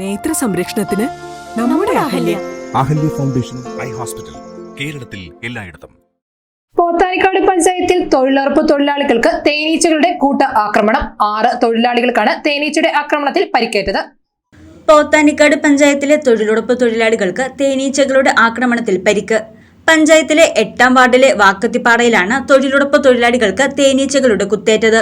നേത്ര സംരക്ഷണത്തിന് നമ്മുടെ Ahalya. Ahalya foundation eye hospital കേരളത്തിൽ എല്ലായിടത്തും. പോത്താനിക്കാട് പഞ്ചായത്തിൽ തൊഴിലുറപ്പ് തൊഴിലാളികൾക്ക് തേനീച്ചകളുടെ കൂട്ട ആക്രമണം. ആറ് തൊഴിലാളികൾക്കാണ് തേനീച്ചയുടെ ആക്രമണത്തിൽ പരിക്കേറ്റത്. പോത്താനിക്കാട് പഞ്ചായത്തിലെ തൊഴിലുറപ്പ് തൊഴിലാളികൾക്ക് തേനീച്ചകളുടെ ആക്രമണത്തിൽ പരിക്ക്. പഞ്ചായത്തിലെ എട്ടാം വാർഡിലെ വാക്കത്തിപ്പാറയിലാണ് തൊഴിലുറപ്പ് തൊഴിലാളികൾക്ക് തേനീച്ചകളുടെ കുത്തേറ്റത്.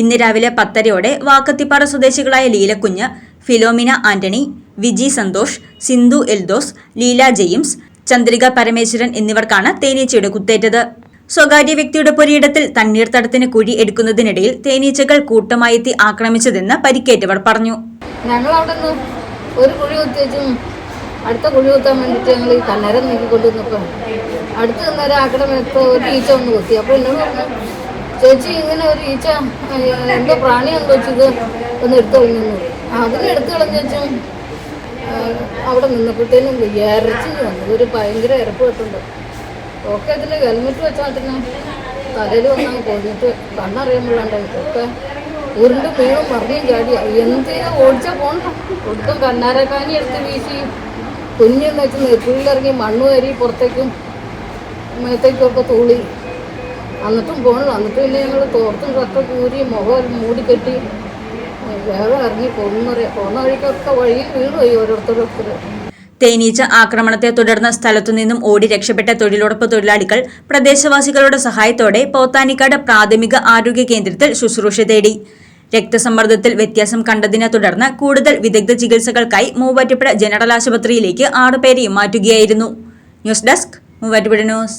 ഇന്ന് രാവിലെ പത്തരയോടെ വാക്കത്തിപ്പാറ സ്വദേശികളായ ലീലക്കുഞ്ഞ് ഫിലോമിന ആന്റണി വിജി സന്തോഷ് സിന്ധു എൽദോസ് ലീല ജെയിംസ് ചന്ദ്രിക പരമേശ്വരൻ എന്നിവർക്കാണ് തേനീച്ചയുടെ കുത്തേറ്റത്. സ്വകാര്യ വ്യക്തിയുടെ പുരയിടത്തിൽ തണ്ണീർത്തടത്തിന് കുഴി എടുക്കുന്നതിനിടയിൽ തേനീച്ചകൾ കൂട്ടമായി എത്തി ആക്രമിച്ചതെന്ന് പരിക്കേറ്റവർ പറഞ്ഞു. ഞങ്ങൾ അവിടെ ഒരു കുഴി കുത്തിവെച്ചും അടുത്ത കുഴി കുത്താൻ വേണ്ടിയിട്ട് ഞങ്ങൾ ഈ കല്ലരം നീക്കി വന്നപ്പോൾ അടുത്ത് നിന്നൊരു ആക്രമണത്ത് ഒരു ഈച്ച ഒന്ന് കുത്തി. അപ്പോൾ എന്നോട് പറഞ്ഞു ചേച്ചി ഇങ്ങനെ ഒരു ഈച്ച എന്തോ പ്രാണി എന്തോ ചെയ്ത് ഒന്ന് എടുത്തു കളഞ്ഞു അതിനെ എടുത്തു കളഞ്ഞും അവിടെ നിന്നപ്പോഴത്തേനും ഇരച്ചു വന്നു. ഒരു ഭയങ്കര ഇറപ്പ് കിട്ടുന്നുണ്ട് ഒക്കെ അതിൽ ഹെൽമെറ്റ് വെച്ചാൽ തന്നെ തലയിൽ വന്നാൽ പോയിട്ട് കണ്ണറിയാൻ ഒക്കെ ഉരുണ്ട് വീണും മറിയും ചാടി. എന്ത് ഓടിച്ചാൽ പോകണ്ട ഒട്ടും കണ്ണാരക്കാനി എടുത്ത് വീശി. കുഞ്ഞെന്ന് വെച്ച് നെറ്റുള്ളിലിറങ്ങി മണ്ണ് കരി പുറത്തേക്കും മേത്തേക്കും ഒക്കെ തൂളി. എന്നിട്ടും പോകണം അന്നിട്ട് പിന്നെ ഞങ്ങൾ തോർത്തും കത്ത കൂരി മുഖം മൂടിക്കെട്ടി വേറെ ഇറങ്ങി പോകുന്ന പോകുന്ന വഴിക്കൊക്കെ വഴി വീഴുമായി ഓരോരുത്തരോരുത്തർ തേനീച്ച ആക്രമണത്തെ തുടർന്ന് സ്ഥലത്തു നിന്നും ഓടി രക്ഷപ്പെട്ട തൊഴിലുറപ്പ് തൊഴിലാളികൾ പ്രദേശവാസികളുടെ സഹായത്തോടെ പോത്താനിക്കാട് പ്രാഥമിക ആരോഗ്യ കേന്ദ്രത്തിൽ ശുശ്രൂഷ തേടി. രക്തസമ്മർദ്ദത്തിൽ വ്യത്യാസം കണ്ടതിനെ തുടർന്ന് കൂടുതൽ വിദഗ്ധ ചികിത്സകൾക്കായി മൂവാറ്റുപുഴ ജനറൽ ആശുപത്രിയിലേക്ക് ആറുപേരെയും മാറ്റുകയായിരുന്നു. News desk Muvattupuzha news.